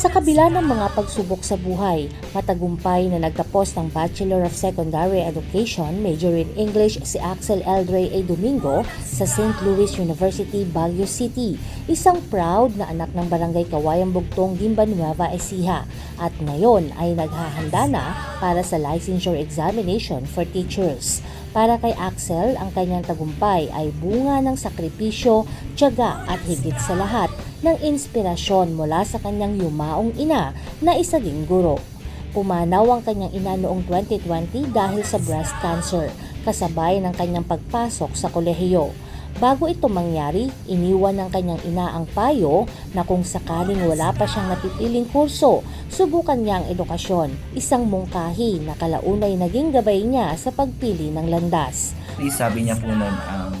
Sa kabila ng mga pagsubok sa buhay, matagumpay na nagtapos ng Bachelor of Secondary Education, major in English si Axel Eldray A. Domingo sa St. Louis University, Baguio City. Isang proud na anak ng barangay Kawayan Bugtong, Gimba Nueva Ecija at ngayon ay naghahanda na para sa licensure examination for teachers. Para kay Axel, ang kanyang tagumpay ay bunga ng sakripisyo, tiyaga at higit sa lahat ng inspirasyon mula sa kanyang yumaong ina na isa ding guro. Pumanaw ang kanyang ina noong 2020 dahil sa breast cancer, kasabay ng kanyang pagpasok sa kolehiyo. Bago ito mangyari, iniwan ng kanyang ina ang payo na kung sakaling wala pa siyang napipiling kurso, subukan niya ang edukasyon, isang mungkahi na kalaunay naging gabay niya sa pagpili ng landas. Sabi niya po nun, um,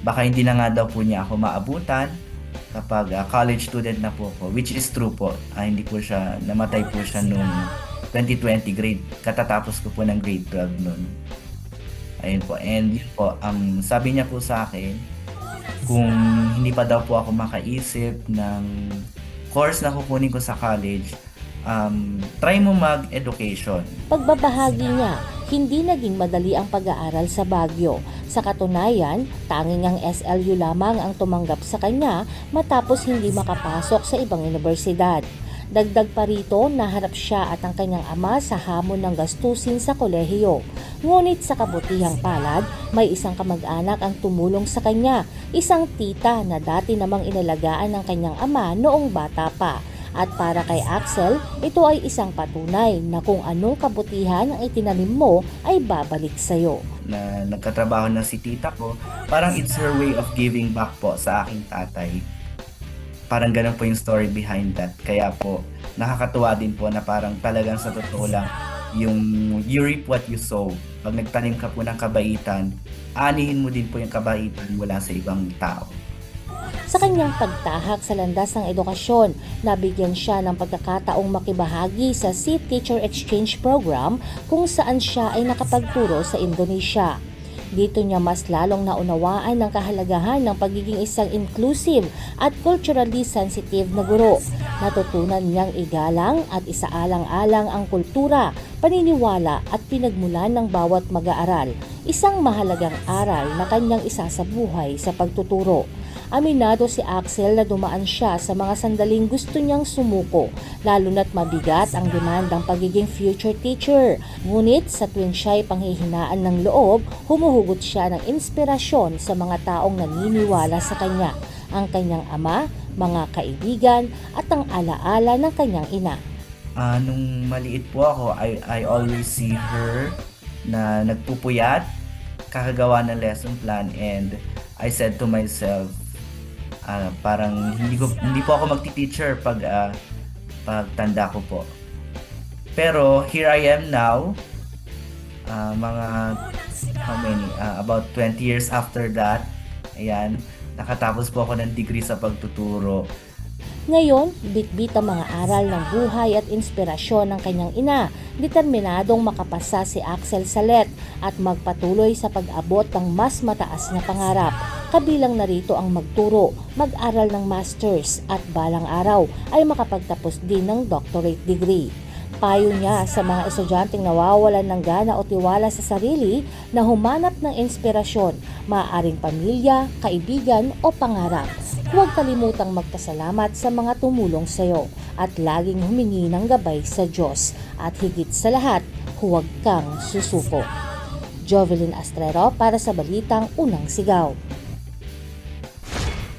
baka hindi na nga daw po niya ako maabutan kapag ah, college student na po ako, which is true po. Ah, hindi po siya, namatay po siya noong 2020 grade, katatapos ko po ng grade 12 noon. Ayun po, and yun po, um, sabi niya po sa akin, kung hindi pa daw po ako makaisip ng course na kukunin ko sa college, um, try mo mag-education. Pagbabahagi niya, hindi naging madali ang pag-aaral sa Baguio. Sa katunayan, tanging ang SLU lamang ang tumanggap sa kanya matapos hindi makapasok sa ibang universidad. Dagdag pa rito, naharap siya at ang kanyang ama sa hamon ng gastusin sa kolehiyo. Ngunit sa kabutihang palad, may isang kamag-anak ang tumulong sa kanya, isang tita na dati namang inalagaan ng kanyang ama noong bata pa. At para kay Axel, ito ay isang patunay na kung anong kabutihan ang itinanim mo ay babalik sa'yo. na nagkatrabaho na si tita ko, parang it's her way of giving back po sa aking tatay. Parang ganun po yung story behind that. Kaya po, nakakatuwa din po na parang talagang sa totoo lang, yung you reap what you sow. Pag nagtanim ka po ng kabaitan, anihin mo din po yung kabaitan mula sa ibang tao. Sa kanyang pagtahak sa landas ng edukasyon, nabigyan siya ng pagkakataong makibahagi sa Sea Teacher Exchange Program kung saan siya ay nakapagturo sa Indonesia. Dito niya mas lalong naunawaan ng kahalagahan ng pagiging isang inclusive at culturally sensitive na guro. Natutunan niyang igalang at isaalang-alang ang kultura, paniniwala at pinagmulan ng bawat mag-aaral. Isang mahalagang aral na kanyang isasabuhay sa pagtuturo. Aminado si Axel na dumaan siya sa mga sandaling gusto niyang sumuko, lalo na't mabigat ang demandang pagiging future teacher. Ngunit sa tuwing siya'y panghihinaan ng loob, humuhugot siya ng inspirasyon sa mga taong naniniwala sa kanya, ang kanyang ama, mga kaibigan at ang alaala ng kanyang ina. Ah, nung maliit po ako, I, I always see her na nagpupuyat, kakagawa ng lesson plan and I said to myself, ah, parang hindi ko hindi po ako magti-teacher pag ah, pag tanda ko po. Pero here I am now, ah, mga how many? Ah, about 20 years after that. Ayan, nakatapos po ako ng degree sa pagtuturo. Ngayon, bitbit ang mga aral ng buhay at inspirasyon ng kanyang ina. Determinadong makapasa si Axel Salet at magpatuloy sa pag-abot ng mas mataas na pangarap. Kabilang narito ang magturo, mag-aral ng masters at balang araw ay makapagtapos din ng doctorate degree. Payo niya sa mga estudyanteng nawawalan ng gana o tiwala sa sarili na humanap ng inspirasyon, maaaring pamilya, kaibigan o pangarap. Huwag kalimutang magpasalamat sa mga tumulong sa iyo at laging humingi ng gabay sa Diyos. At higit sa lahat, huwag kang susuko. Jovelyn Astrero para sa Balitang Unang Sigaw.